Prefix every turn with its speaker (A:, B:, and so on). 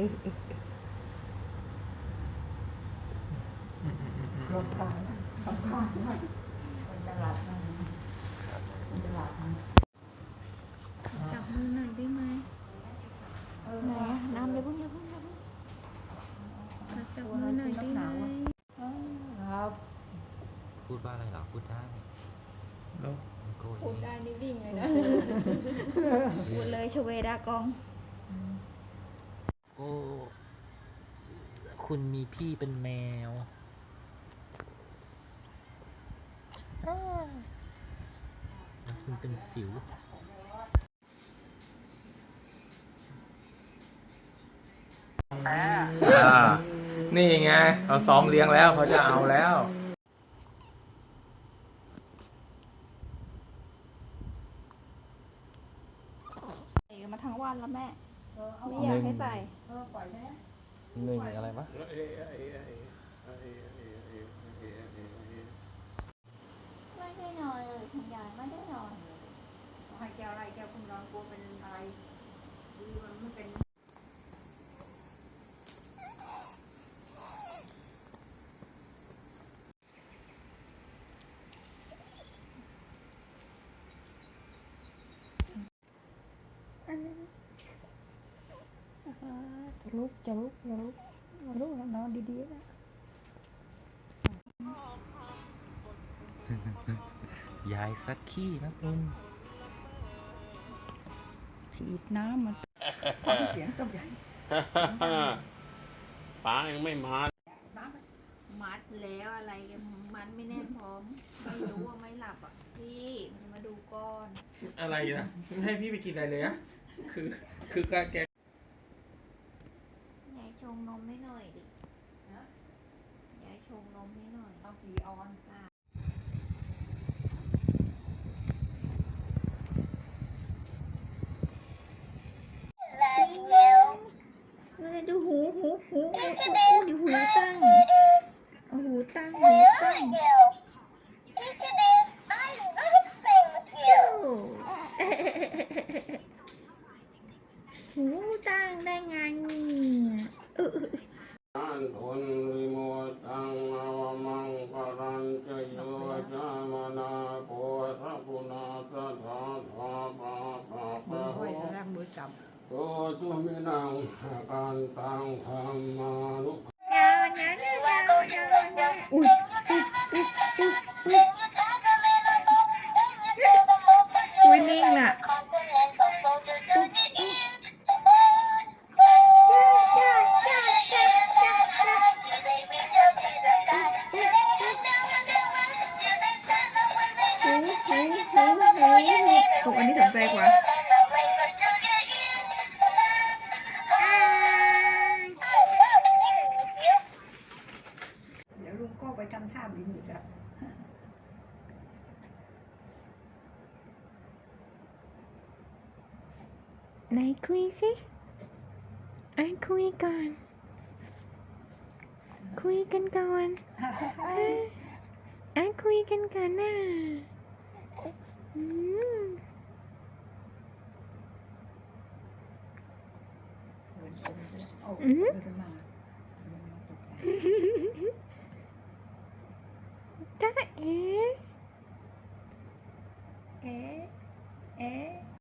A: เอ๊ะเอ๊ะ
B: รถทางสำคัญมากมันตลาดมันมันตลาดมัน
C: จับมือหน่อยได้ไหม
A: ไหนอะน้ำเลยพุ่งอย่าพุ่งอย่าพุ่ง
C: ขอจับมือหน่อยได้ไหม
B: ครับ
D: พูดว่าอะไรเหรอพูดได้แล้วโกย
C: พูดได้นี่วิ่งเลยนะ
A: พูดเลยชเวดากอง
D: คุณมีพี่เป็นแมวแล้วคุณเป็นสิว
E: อ่า นี่ไงเราซ้อมเลี้ยงแล้วเขาจะเอาแล้ว
A: ใส่กันมาทั้งวันแล้วแม่ ไม่อยากให้ใส่
B: เออปล่อยได้
D: หนึ่งอะไรวะ
A: ไม่ได้นอนเลยคุณยายไม่ได้นอน
B: ให้แก้วอะไรแก้วคุณนอนกลัวเป็นอะไรดีมันไม่เป็น
A: จะลุกจะลุกจะลุกจะลุกนอนดีๆนะ
D: ยายสักขี้นะคุณ
A: ฉีดน้ำมัน
B: เสียงต้องใหญ่
F: ป้ายังไม่มา
A: มัดแล้วอะไรกันมันไม่แน่นพร้อม ไม่รู้ว่าไม่หลับอะ พี่มันมาดูก่อน
E: อะไรนะไม่ให้พี่ไปกินอะไรเลยอะคือ คือการแก
A: ยายช งนมให้หน่อยดิยายชงนมให้หน่อย
B: เอากี่ออน
A: เลยดูหูหูหูหูหูดูหูตั้งเอาหูตั้งหูตั้งหูตั้งได้ไง มัน
F: ทุนวิโมตังอวมังปรัญจโยจามนาโพสัพุนาสะทาทาปาปา
B: มื
F: ปะ
B: อ
F: โห
B: ห้อยแล้วมือจับ
F: โตจุมินังการตังธรรมานุ
A: อุ้ ลุ
B: งก็ไปทำท่าบินอีกแล้ว
C: ไหนคุยสิไอ้คุยก่อน คุยกันก่อนเอ้ยไอ้คุยกันก่อนนะอืม
B: เดินอม